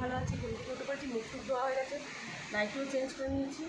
ভালো আছি ঘুম থেকে উঠে পড়েছি মুখ টুক ধোয়া হয়ে গেছে নাইটিও চেঞ্জ করে নিয়েছি।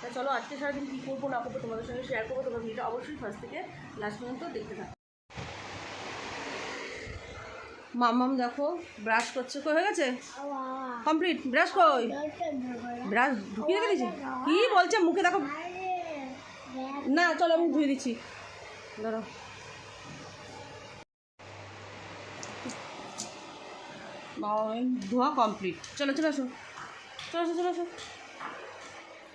তা চলো আজকে সারাদিন কী করব না করব তোমাদের সঙ্গে শেয়ার করব তোমার ভিডিওটা অবশ্যই ফার্স্ট থেকে লাস্ট পর্যন্ত দেখতে থাকো। মামাম দেখো ব্রাশ করছে কই হয়ে গেছে? কমপ্লিট ব্রাশ কই? ব্রাশ ঢুকিয়ে রেখে দিয়েছি? কী বলছে মুখে দেখো। না চলো আমি ধুয়ে দিচ্ছি। ধরো ধোয়া কমপ্লিট চলো চলো আসো। চলো আসো চলো আসো।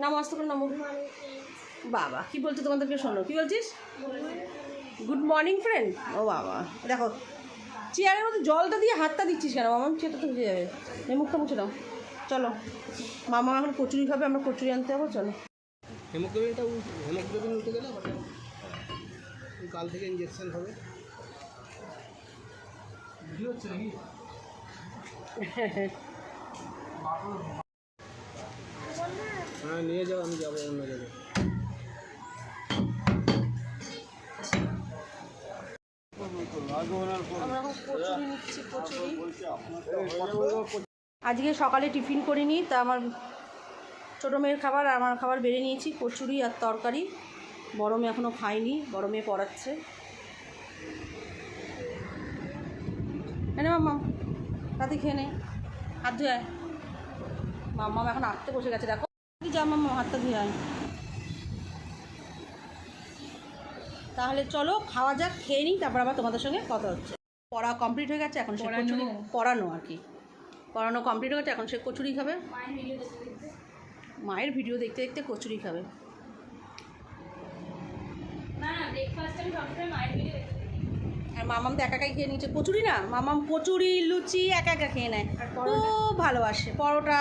নামো, আসতে করে নামো। বাবা, কি বলছো তোমাদেরকে শোনো? কি বলছিস? গুড মর্নিং ফ্রেন্ড ও বাবা, দেখো, চেয়ারের মধ্যে জলটা দিয়ে হাতটা দিচ্ছিস কেন? মামা, চেয়ারটা তো ভিজে যাবে। এই মুখটা মুছে দাও। চলো, মামা এখন কচুরি খাবে, আমরা কচুরি আনতে যাব, চলো। হেমোগ্লোবিনটা হেমোগ্লোবিন উঠে গেলে কাল থেকে ইঞ্জেকশন হবে। হচ্ছে নাকি? হ্যাঁ নিয়ে যাও, আমি যাব অন্য জায়গায়। আজকে সকালে টিফিন করিনি তা আমার ছোটো মেয়ের খাবার আর আমার খাবার বেড়ে নিয়েছি, কচুরি আর তরকারি। বড় মেয়ে এখনও খায়নি, বড় মেয়ে পড়াচ্ছে। এনে মাম্মা। তাতে খেয়ে নে। হাত ধুয়ে আয়। মাম্মা এখন আঁকতে বসে গেছে দেখো। যা মাম্মা হাতটা ধুয়ে আয়। তাহলে চলো খাওয়া যাক খেয়ে নিই তারপর আবার তোমাদের সঙ্গে কথা হচ্ছে। পড়া কমপ্লিট হয়ে গেছে এখন সে কচুরি পড়ানো আর কি। পড়ানো কমপ্লিট হয়ে গেছে এখন সে কচুরি খাবে। মায়ের ভিডিও দেখতে দেখতে। কচুরি খাবে। আর মামাম তো একা একাই খেয়ে নিচ্ছে কচুরি না? মামাম কচুরি লুচি একা একা খেয়ে নেয়। খুব ভালোবাসে। পরোটা।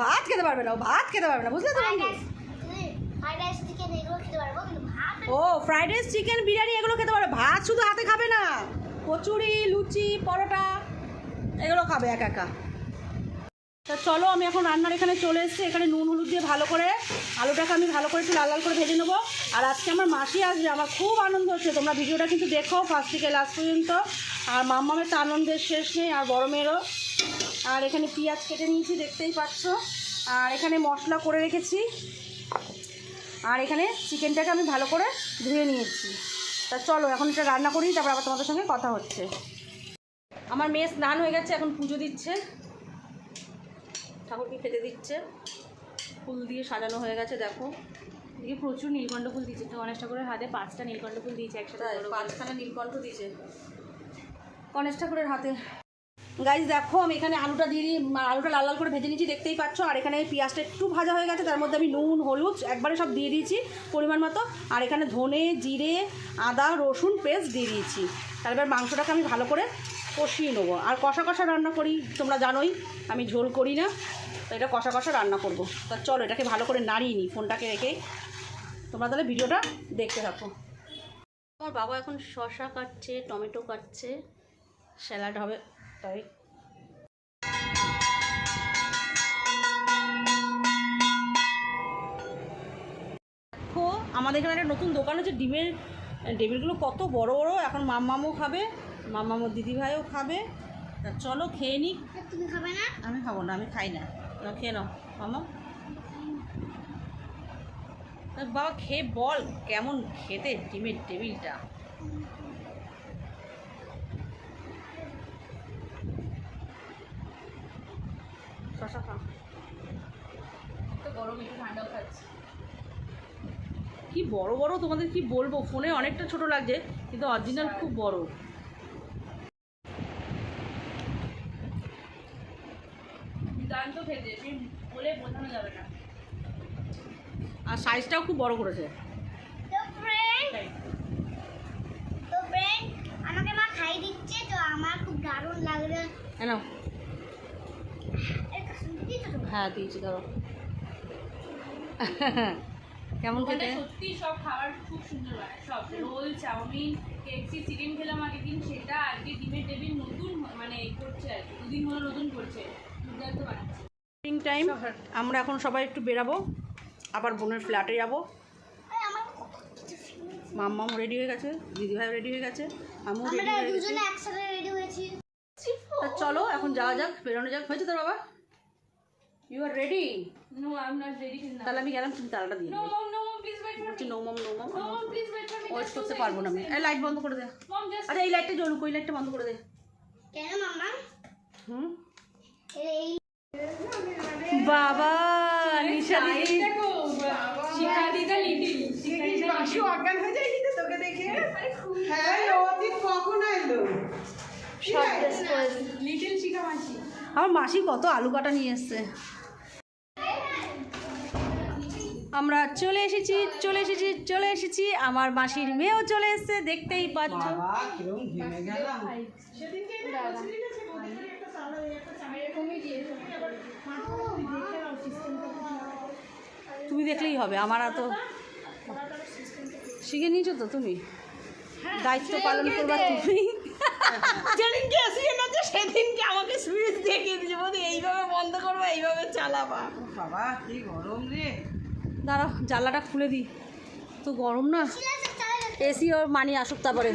ভাত খেতে পারবে না। ও ভাত খেতে পারবে না। বুঝলে তো ও ফ্রাইড রাইস চিকেন বিরিয়ানি এগুলো খেতে পারবে। ভাত শুধু হাতে খাবে না। কচুরি লুচি পরোটা এগুলো খাবে একা একা তা চলো, আমি এখন রান্নার এখানে চলে এসেছি। এখানে নুন, হলুদ দিয়ে ভালো করে আলুটাকে আমি ভালো করে একটু লাল লাল করে ভেজে নেব। আর আজকে আমার মাসি আসবে, আমার খুব আনন্দ হচ্ছে। তোমরা ভিডিওটা কিন্তু দেখো ফার্স্ট থেকে লাস্ট পর্যন্ত। আর মাম্মামের তো আনন্দের শেষ নেই, আর বড় মেয়েরও। আর এখানে পেঁয়াজ কেটে নিয়েছি, দেখতেই পাচ্ছ। আর এখানে মশলা করে রেখেছি। আর এখানে চিকেনটাকে আমি ভালো করে ধুয়ে নিয়েছি। তা চলো, এখন এটা রান্না করি, তারপর আবার তোমাদের সঙ্গে কথা হচ্ছে। আমার মেয়ে স্নান হয়ে গেছে, এখন পুজো দিচ্ছে। ঠাকুরকে খেতে দিচ্ছে। ফুল দিয়ে সাজানো হয়ে গেছে দেখো। এদিকে প্রচুর নীলকণ্ঠ ফুল দিয়েছে। গণেশ ঠাকুরের হাতে পাঁচটা নীলকণ্ঠ ফুল দিয়েছে একসাথে পাঁচখানা নীলকণ্ঠ দিয়েছে। গণেশ ঠাকুরের হাতে। গাইজ দেখো আমি এখানে আলুটা দিয়ে দিই। আলুটা লাল লাল করে ভেজে নিয়েছি দেখতেই পাচ্ছ। আর এখানে পেঁয়াজটা একটু ভাজা হয়ে গেছে তার মধ্যে আমি নুন হলুদ একবারে সব দিয়ে দিয়েছি পরিমাণ মতো। আর এখানে ধনে জিরে আদা রসুন পেস্ট দিয়ে দিয়েছি। তারপর মাংসটাকে আমি ভালো করে কষিয়ে নেব। আর কষা কষা রান্না করি, তোমরা জানোই, আমি ঝোল করি না, তো এটা কষা কষা রান্না করব। তা চলো, এটাকে ভালো করে নাড়িয়ে নিই, ফোনটাকে রেখে। তোমরা তাহলে ভিডিওটা দেখতে থাকো। আমার বাবা এখন শশা কাটছে, টমেটো কাটছে, স্যালাড হবে, তাই। দেখো, আমাদের এখানে একটা নতুন দোকান আছে, ডিমের টেবিলগুলো কত বড় বড়, এখন মাম্মামও খাবে। মাম্মামও দিদিভাইও খাবে। তা চলো খেয়ে নিই তুমি খাবে না? আমি খাব না আমি খাই না। নাও খেয়ে নাও। মামা? তা বাবা খেয়ে বল কেমন খেতে ডিমের টেবিলটা। শশা খা। তো গরম একটু ঠান্ডাও খাচ্ছে। কি বড় বড় তোমাদের কি বলব? ফোনে অনেকটা ছোট লাগছে কিন্তু অরিজিনাল খুব বড় দুর্দান্ত খেতে সেই বলে বোঝানো যাবে না আর সাইজটাও খুব বড় করেছে। তো ফ্রেন্ড তো ফ্রেন্ড আমাকে মা খাই দিচ্ছে তো আমার খুব দারুণ লাগল। কেন হ্যাঁ দিয়েছি ধরো। কেমন খেতে? সত্যি সব খাবার খুব সুন্দর বানায় সব রোল চাউমিন কেএফসি চিকেন খেলাম আগের দিন সেটা আজকে ডিমের টেবিল নতুন মানে করছে আর কি। দুদিন হলো নতুন করছে। দুর্দান্ত বানাচ্ছে। টাইম আমরা এখন সবাই একটু বেরাবো। আবার বোনের ফ্ল্যাটে যাব। মাম্মাম রেডি হয়ে গেছে দিদিভাই রেডি হয়ে গেছে আমিও রেডি হয়ে গেছি। রেডি হয়েছি। তা চলো এখন যাওয়া যাক বেরোনো যাক। হয়েছে তোর বাবা? You are ready no I am not ready তাহলে আমি গেলাম তুমি তারাটা দিয়ে no mom no mom please wait for বলছি no mom no mom no mom please wait for me wait করতে পারব না আমি। এই লাইট বন্ধ করে দে। আচ্ছা এই লাইটটা জ্বলুক ওই লাইটটা বন্ধ করে দে। কেন হুম? এই বাবা! অজ্ঞান হয়ে যায়নি তো তোকে দেখে? হ্যাঁ অতীত কখন এলো? লিটিল শিখা মাসি। আমার মাসি কত আলু কাটা নিয়ে এসছে। আমরা চলে এসেছি চলে এসেছি চলে এসেছি। আমার মাসির মেয়েও চলে এসেছে দেখতেই পাচ্ছ। তুমি দেখলেই হবে আমার এত শিখে নিয়েছো তো তুমি? দায়িত্ব পালন করবা তুমি। যেদিনকে এসিয়ে না যে সেদিনকে আমাকে সুইচ দেখিয়ে দিয়েছে বলি এইভাবে বন্ধ করব এইভাবে চালাবা। বাবা কি গরম রে। দাঁড়াও জানলাটা খুলে দিই। তো গরম না? এসি ওর মানি আসুক তারপরে।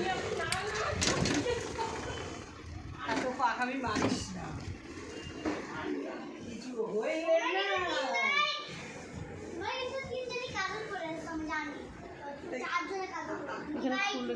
এখানে খুলে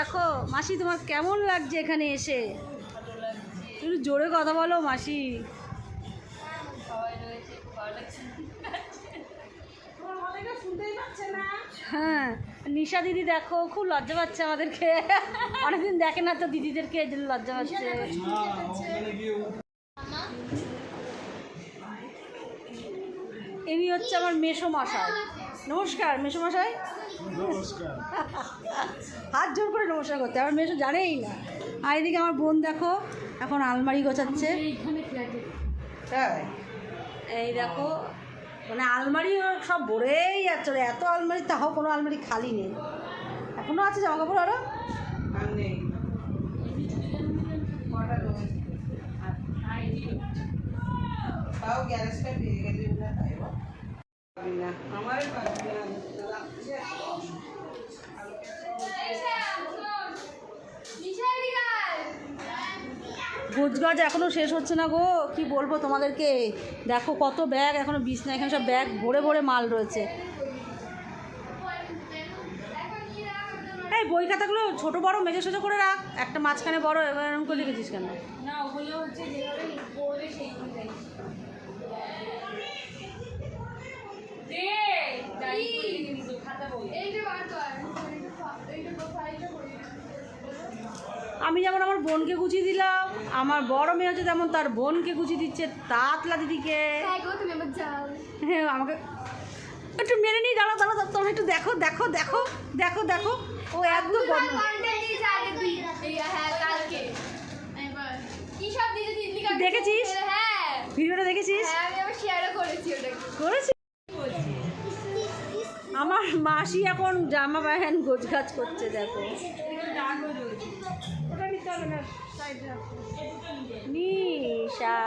দেখো মাসি তোমার কেমন লাগছে এখানে এসে? একটু জোরে কথা বলো মাসি। হ্যাঁ নিশা দিদি দেখো খুব লজ্জা পাচ্ছে আমাদেরকে। অনেকদিন দেখে না তো দিদিদেরকে এই জন্য লজ্জা পাচ্ছে। ইনি হচ্ছে আমার মেসো মশাই নমস্কার মেসো মশাই হাত জোর করে নমস্কার করতে আমার মেসো জানেই না। আর এদিকে আমার বোন দেখো এখন আলমারি গোছাচ্ছে। তাই এই দেখো মানে আলমারি সব ভরেই যাচ্ছে এত আলমারি তাও কোনো আলমারি খালি নেই। এখনও আছে জামা কাপড় আরও নেই। তাও গ্যারেজটা পেয়ে গেলি না তাই বল? পারবি না। আমারই পারবি না। লাগছে গুজগাজ এখনও শেষ হচ্ছে না গো। কি বলব তোমাদেরকে? দেখো কত ব্যাগ এখনও বিছনা এখানে সব ব্যাগ ভরে ভরে মাল রয়েছে। এই বই খাতাগুলো ছোটো বড় মেঝে সোজা করে রাখ। একটা মাঝখানে বড় এরকম করে লিখেছিস কেন? না ওগুলো হচ্ছে যেভাবে পড়বে সেই অনুযায়ী দে ডায়েরি করে রেখে দিস খাতা বই আমি যেমন আমার বোনকে গুছিয়ে দিলাম আমার বড় মেয়ে হচ্ছে তেমন তার বোনকে গুছিয়ে দিচ্ছে তাতলা দিদিকে হ্যাঁ আমাকে একটু মেনে নিই দাঁড়া দাঁড়া তোমরা একটু দেখো দেখো দেখো দেখো দেখো। ও এত বদমাশ। দেখেছিস? ভিডিওটা দেখেছিস? করেছি আমার মাসি এখন জামা প্যান্ট গোছ গাছ করছে, দেখো। নিশা।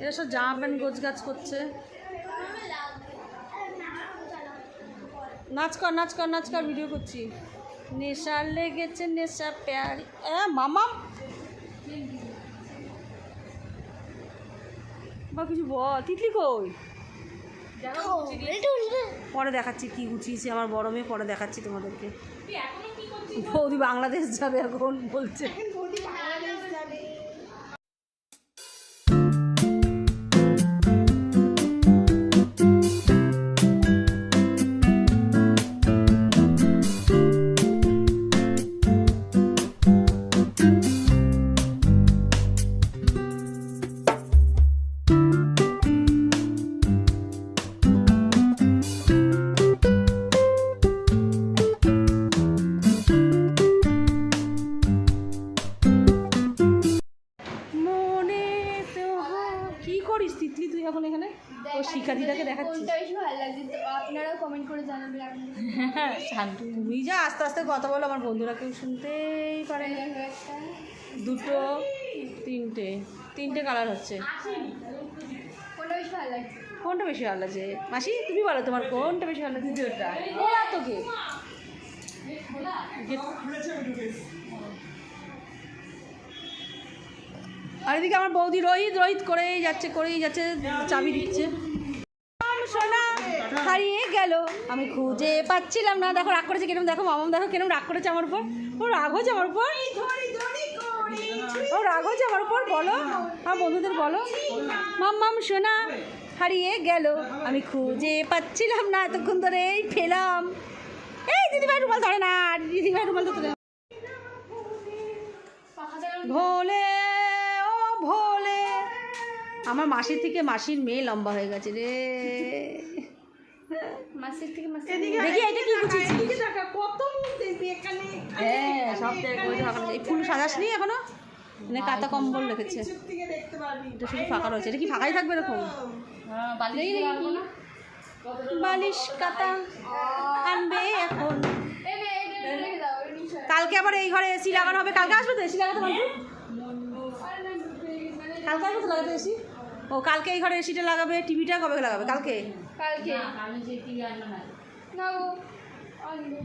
এরা সব জামা প্যান্ট গোছ গাছ করছে। নাচ কর নাচ কর নাচ কর ভিডিও করছি। নেশা লেগেছে, নেশা প্যারি। মামা। বা কিছু বল। তিতলি কই? পরে দেখাচ্ছি কি গুছিয়েছি আমার বড় মেয়ে পরে দেখাচ্ছি তোমাদেরকে। বৌদি বাংলাদেশ যাবে এখন বলছে। করিস তুই এখন এখানে? ও শিকারিটাকে দেখাচ্ছিস। কোনটা বেশি ভালো লাগছে তো আপনারাও কমেন্ট করে জানাবেন শান্ত। তুমি যা আস্তে আস্তে কথা বলো আমার বন্ধুরা কেউ শুনতেই পারে না। দুটো তিনটে তিনটে কালার হচ্ছে। কোনটা বেশি ভালো লাগছে? কোনটা বেশি ভালো লাগছে? মাসি তুমি বলো তোমার কোনটা বেশি ভালো লাগছে? দুটোটা ওরা তো আর এদিকে আমার বৌদি রোহিত রোহিত করেই যাচ্ছে করেই যাচ্ছে, চাবি দিচ্ছে। হারিয়ে গেল। আমি খুঁজে পাচ্ছিলাম না। দেখো, রাগ করেছে কিরম? দেখো, মামাম, দেখো, কিরম রাগ করেছে আমার উপর। ও, রাগ হয়েছে আমার উপর? ও, রাগ হয়েছে আমার উপর? বলো। আমার বন্ধুদের বলো। মাম মাম, সোনা, হারিয়ে গেল। আমি খুঁজে পাচ্ছিলাম না। এতক্ষণ ধরে এই ফেলাম। এই, দিদিভাই রুমাল ধরে না। দিদিভাই রুমাল ধরে। ভোলে আমার মাসির থেকে মাসির মেয়ে লম্বা হয়ে গেছে রে মাসের থেকে মাসের দেখি এটা কি গুছিয়েছি কত এখানে হ্যাঁ সব ফাঁকা এই ফুল সাজাসনি এখনও মানে কাতা কম্বল রেখেছে এটা শুধু ফাঁকা রয়েছে এটা কি ফাঁকাই থাকবে এরকম বালিশ কাতা আনবে এখন কালকে আবার এই ঘরে এসি লাগানো হবে কালকে আসবে তো এসি লাগাতে পারবে কালকে আসবে তো লাগাতে এসি ও কালকে এই ঘরে এসিটা লাগাবে টিভিটা কবে লাগাবে? কালকে? কালকে। আমি যে টিভি আনলাম না। গো আনবে।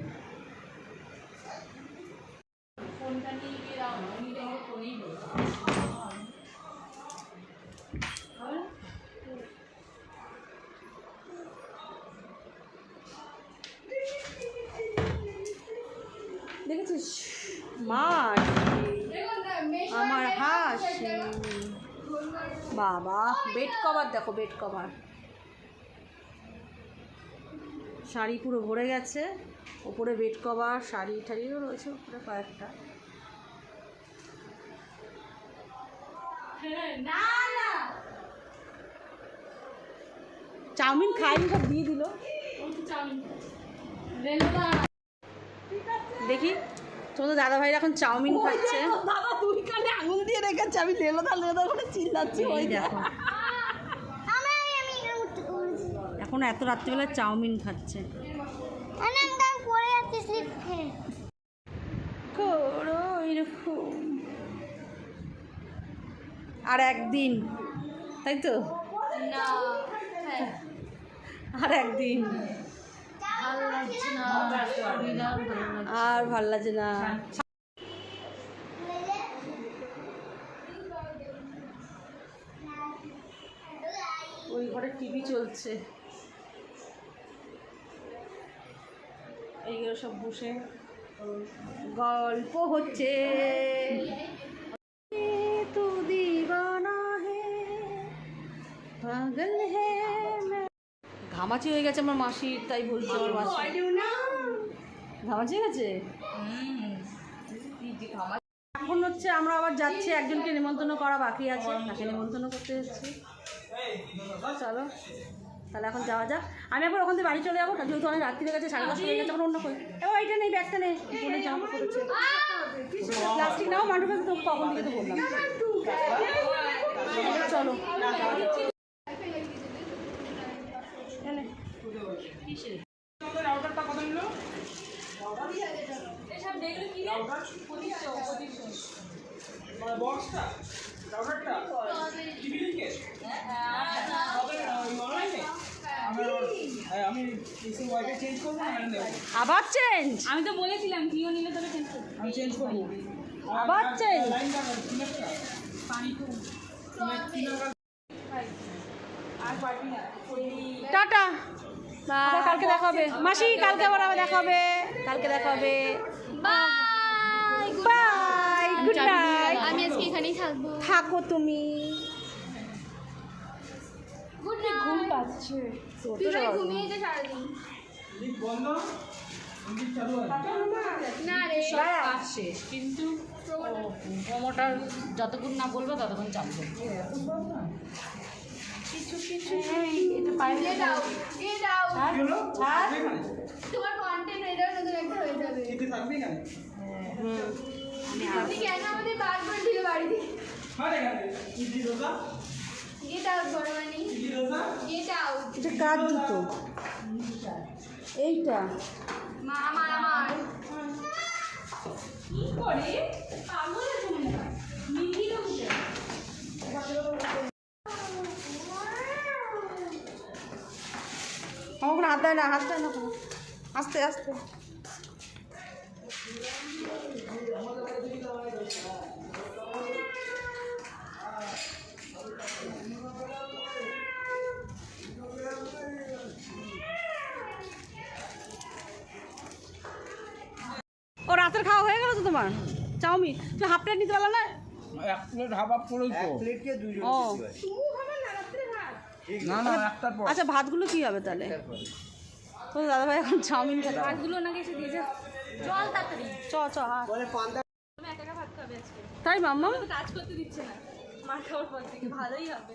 দেখেছিস? মাসি আমার হাসি বাবা বেড কভার দেখো বেড কভার শাড়ি পুরো ভরে গেছে ওপরে বেড কভার শাড়ি টাড়িও রয়েছে উপরে কয়েকটা। চাউমিন খাইনি সব দিয়ে দিল। দেখি। তোমাদের দাদা ভাইরা এখন চাউমিন খাচ্ছে। দাদা তুই কানে আঙুল দিয়ে রেখেছে আমি লেলোদা লেলোদা করে চিল্লাচ্ছি ওই দেখো। এখন এত রাত্রিবেলা চাউমিন খাচ্ছে। আর একদিন তাই তো? না। হ্যাঁ আর একদিন। আর ভালো লাগছে না। ওই ঘরে টিভি চলছে। এইগুলো সব বসে গল্প হচ্ছে। ঘামাচি হয়ে গেছে আমার মাসির তাই বলছে আমার মাসি ঘামাচি হয়ে গেছে? এখন হচ্ছে আমরা আবার যাচ্ছি একজনকে নিমন্ত্রণ করা বাকি আছে। তাকে নিমন্ত্রণ করতে যাচ্ছি চলো তাহলে এখন যাওয়া যাক। আমি আবার ওখান থেকে বাড়ি চলে যাব যেহেতু অনেক রাত্রি হয়ে গেছে সাড়ে দশটা হয়ে গেছে এখন অন্য কই এবার এইটা নেই ব্যাগটা নেই। বোনের জামা কাপড় প্লাস্টিক নাও কাছে তো কখন থেকে তো বললাম। চলো। বক্সটা রাউটারটা টিভি লিখে আমি চেঞ্জ করব আবার চেঞ্জ আমি তো বলেছিলাম জিও নিলে তবে চেঞ্জ করবি। আমি চেঞ্জ করব। আবার চেঞ্জ টাটা। আবার কালকে দেখা হবে। মাসি কালকে আবার আবার দেখা হবে। কালকে দেখা হবে। বাই গুড নাইট আমি আজকে এখানেই থাকব। থাকো তুমি। গুড নাইট ঘুম পাচ্ছে। তুই ঘুমিয়ে যা সারাদিন। বন্ধ চালু কিন্তু প্রোমোটার। যতক্ষণ না বলবে ততক্ষণ চালবে দিয়ে দাও দিয়ে দাও। হলো? এখানে? তোমার কন্টেন্ট এটাও নতুন একটা হয়ে যাবে। এতে থাকবে এখানে? তুমি কেন আমাদের বার করে দিলে বাড়ি থেকে হ্যাঁ গেট আউট বড় মানে ইডলি দোসা গেট আউট এটা কার জুতো? এইটা। মা আমার আমার কি করে? পাগল আছে মনে হয়। মিহিরও উঠে আমার কোনো হাত দেয় না হাত দেয় না কোনো। আস্তে আস্তে ও রাতের খাওয়া হয়ে গেল তো তোমার? চাউমিন। তুমি হাফ প্লেট নিতে পারলে না? এক প্লেট হাফ হাফ করেই তো। ও। না না একটার পর। আচ্ছা ভাতগুলো কি হবে তাহলে? তো দাদাভাই এখন চাউমিন খাচ্ছে ভাতগুলো ওনাকে এসে দিয়ে যা চল তাড়াতাড়ি। চ চ হাত তুমি একা একা ভাত খাবে আজকে? তাই মাম্মা? তো কাজ করতে দিচ্ছে না। মা খাওয়ার পর থেকে ভালোই হবে।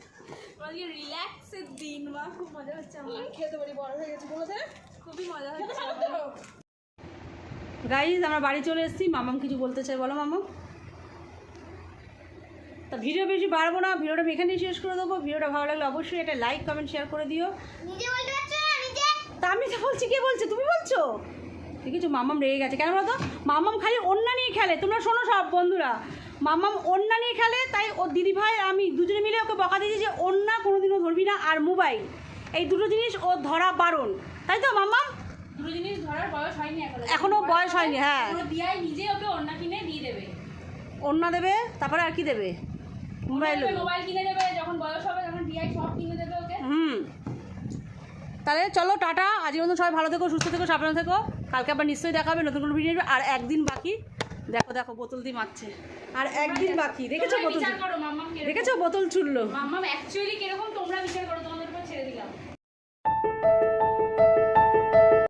আজকে রিল্যাক্সের দিন মা খুব মজা হচ্ছে আমার। খেতে পারি বড় হয়ে গেছে বলে খুবই মজা হচ্ছে গাইজ আমরা। বাড়ি চলে এসেছি। মামাম কিছু বলতে চাই বলো মামাম তা ভিডিও বেশি বাড়বো না ভিডিওটা আমি এখানেই শেষ করে দেবো ভিডিওটা ভালো লাগলে অবশ্যই একটা লাইক কমেন্ট শেয়ার করে দিও। তা আমি তো বলছি কে বলছে? তুমি বলছো? দেখেছ মামাম রেগে গেছে। কেন বলতো? মামাম খালি অন্যা নিয়ে খেলে তোমরা শোনো সব বন্ধুরা। মামাম অন্যা নিয়ে খেলে তাই ওর দিদি ভাই আমি দুজনে মিলে ওকে বকা দিয়েছি যে অন্যা কোনোদিনও ধরবি না আর মোবাইল। এই দুটো জিনিস ও ধরা বারণ। তাই তো মামাম? দুটো জিনিস ধরার বয়স হয়নি এখনও। এখনও বয়স হয়নি হ্যাঁ। দিয়াই নিজে ওকে অন্য কিনে দিয়ে দেবে। অন্যা দেবে তারপরে আর কি দেবে? মোবাইল কিনে দেবে যখন বয়স হবে তখন ডিআই সব কিনে দেবে ওকে। হুম। তাহলে চলো টাটা। আজকের মতো সবাই ভালো থেকো সুস্থ থেকো সাবধানে থেকো। কালকে আবার নিশ্চয়ই দেখাবে নতুন কোনো ভিডিও আর একদিন বাকি। দেখো দেখো বোতল দিয়ে মারছে আর একদিন বাকি। দেখেছ বোতল? দেখেছ বোতল ছুটলো মাম্মাম অ্যাকচুয়ালি কীরকম তোমরা বিচার করো তোমার